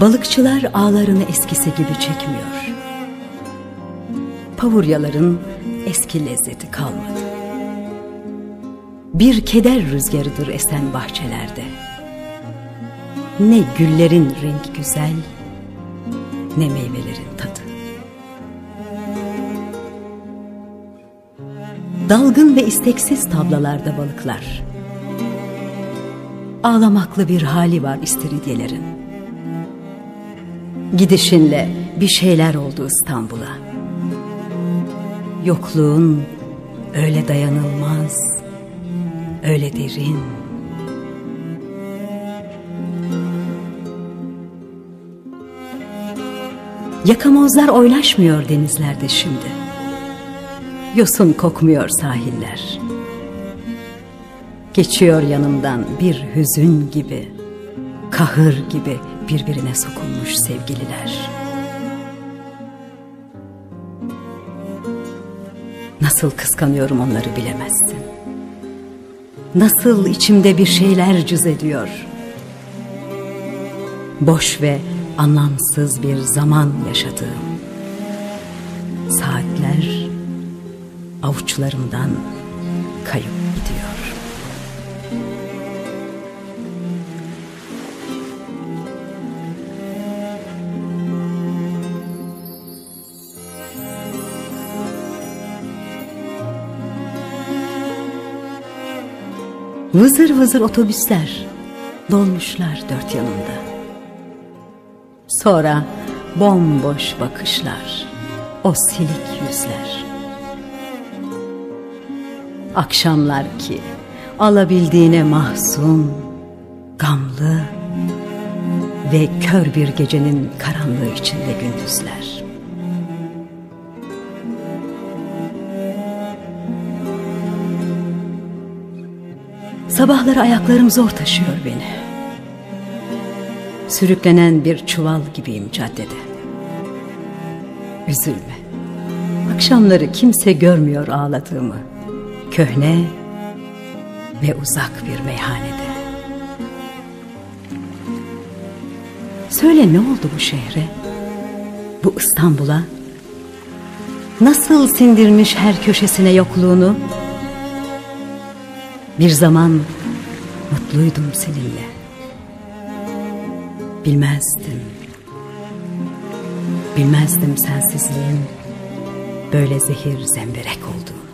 Balıkçılar ağlarını eskisi gibi çekmiyor. Pavuryaların eski lezzeti kalmadı. Bir keder rüzgarıdır esen bahçelerde. Ne güllerin rengi güzel, ne meyvelerin tadı. Dalgın ve isteksiz tablalarda balıklar. Ağlamaklı bir hali var istiridyelerin. Gidişinle bir şeyler oldu İstanbul'a. Yokluğun öyle dayanılmaz, öyle derin. Yakamozlar oynaşmıyor denizlerde şimdi. Yosun kokmuyor sahiller. Geçiyor yanımdan bir hüzün gibi, kahır gibi birbirine sokulmuş sevgililer. Nasıl kıskanıyorum onları bilemezsin. Nasıl içimde bir şeyler cız ediyor. Boş ve anlamsız bir zaman yaşadığım. Saatler avuçlarımdan kayıp Vızır vızır otobüsler dolmuşlar dört yanında. Sonra bomboş bakışlar, o silik yüzler. Akşamlar ki alabildiğine mahzun, gamlı ve kör bir gecenin karanlığı içinde gündüzler. Sabahları ayaklarım zor taşıyor beni. Sürüklenen bir çuval gibiyim caddede. Üzülme. Akşamları kimse görmüyor ağladığımı. Köhne ve uzak bir meyhanede. Söyle ne oldu bu şehre? Bu İstanbul'a? Nasıl sindirmiş her köşesine yokluğunu? Bir zaman mutluydum seninle. Bilmezdim. Bilmezdim sensizliğin böyle zehir zemberek olduğunu.